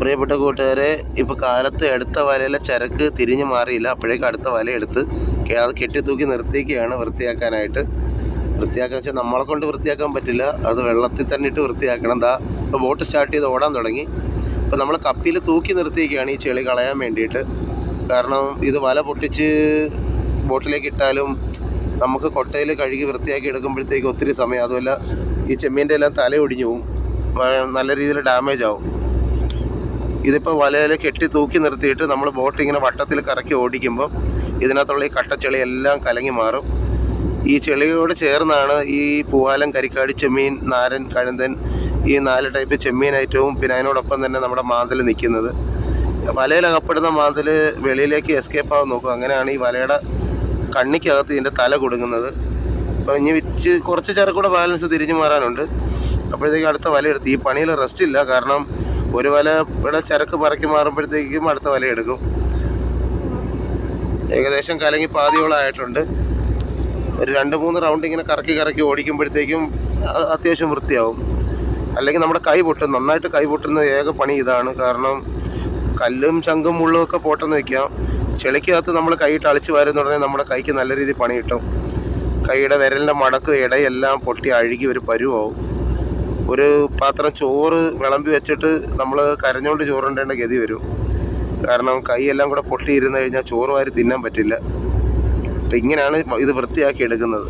പ്രിയപ്പെട്ട കൂട്ടുകാരെ ഇപ്പോൾ കാലത്ത് എടുത്ത വലയിലെ ചരക്ക് തിരിഞ്ഞു മാറിയില്ല. അപ്പോഴേക്കും അടുത്ത വല എടുത്ത് അത് കെട്ടിത്തൂക്കി തൂക്കി നിർത്തിയൊക്കെയാണ് വൃത്തിയാക്കാനായിട്ട്. വൃത്തിയാക്കാന്ന് വെച്ചാൽ നമ്മളെ കൊണ്ട് വൃത്തിയാക്കാൻ പറ്റില്ല. അത് വെള്ളത്തിൽ തന്നെ ഇട്ട് വൃത്തിയാക്കണം. ദാ ഇപ്പോൾ ബോട്ട് സ്റ്റാർട്ട് ചെയ്ത് ഓടാൻ തുടങ്ങി. ഇപ്പൊ നമ്മൾ കപ്പിയിൽ തൂക്കി നിർത്തിയിരിക്കുകയാണ് ഈ ചെളി കളയാൻ വേണ്ടിയിട്ട്. കാരണം ഇത് വല പൊട്ടിച്ച് ബോട്ടിലേക്ക് ഇട്ടാലും നമുക്ക് കൊട്ടയിൽ കഴുകി വൃത്തിയാക്കി എടുക്കുമ്പോഴത്തേക്ക് ഒത്തിരി സമയം. അതുമല്ല ഈ ചെമ്മീന്റെ എല്ലാം തല ഒടിഞ്ഞു പോവും. നല്ല രീതിയിൽ ഡാമേജ് ആവും. ഇതിപ്പോൾ വലയിൽ കെട്ടി തൂക്കി നിർത്തിയിട്ട് നമ്മൾ ബോട്ട് ഇങ്ങനെ വട്ടത്തിൽ കറക്കി ഓടിക്കുമ്പോൾ ഇതിനകത്തുള്ള ഈ കട്ടച്ചെളി എല്ലാം കലങ്ങി മാറും. ഈ ചെളിയോട് ചേർന്നാണ് ഈ പൂവാലം കരിക്കാടി ചെമ്മീൻ നാരൻ കഴുന്തൻ ഈ നാല് ടൈപ്പ് ചെമ്മീൻ ഐറ്റവും പിന്നെ അതിനോടൊപ്പം തന്നെ നമ്മുടെ മാന്തൽ നിൽക്കുന്നത് വലയിൽ അകപ്പെടുന്ന മാന്തൽ വെളിയിലേക്ക് എസ്കേപ്പ് ആവാൻ നോക്കും. അങ്ങനെയാണ് ഈ വലയുടെ കണ്ണിക്കകത്ത് ഇതിന്റെ തല കൊടുങ്ങുന്നത്. അപ്പോൾ ഇനി വിച്ച് കുറച്ച് ചേർക്കൂടെ ബാലൻസ് തിരിഞ്ഞു മാറാനുണ്ട്. അപ്പോഴത്തേക്കും അടുത്ത വല എടുത്ത് ഈ പണിയിൽ റെസ്റ്റ് ഇല്ല. കാരണം ഒരു വല വലയുടെ ചരക്ക് പറക്കി മാറുമ്പോഴത്തേക്കും അടുത്ത വല എടുക്കും. ഏകദേശം കലങ്ങി പാതിയോളം ആയിട്ടുണ്ട് ഒരു രണ്ട് മൂന്ന് റൗണ്ട് ഇങ്ങനെ കറക്കി കറക്കി ഓടിക്കുമ്പോഴത്തേക്കും അത്യാവശ്യം വൃത്തിയാവും. അല്ലെങ്കിൽ നമ്മുടെ കൈ പൊട്ടും. നന്നായിട്ട് കൈ പൊട്ടുന്ന ഏക പണി ഇതാണ്. കാരണം കല്ലും ശംഖും മുള്ളും ഒക്കെ പോട്ടെന്ന് വെക്കാം ചെളിക്കകത്ത് നമ്മൾ കൈയിട്ട് അളിച്ച് വരുന്നുടനെ നമ്മുടെ കൈക്ക് നല്ല രീതിയിൽ പണി കിട്ടും. കൈയുടെ വിരലിന്റെ മടക്ക് ഇടയെല്ലാം പൊട്ടി അഴുകി ഒരു പരുവാവും. ഒരു പാത്രം ചോറ് വിളമ്പി വെച്ചിട്ട് നമ്മൾ കരഞ്ഞുകൊണ്ട് ചോറുണ്ടേണ്ട ഗതി വരും. കാരണം കൈയെല്ലാം കൂടെ പൊട്ടിയിരുന്ന് കഴിഞ്ഞാൽ ചോറ് വാരി തിന്നാൻ പറ്റില്ല. അപ്പം ഇങ്ങനെയാണ് ഇത് വൃത്തിയാക്കി എടുക്കുന്നത്.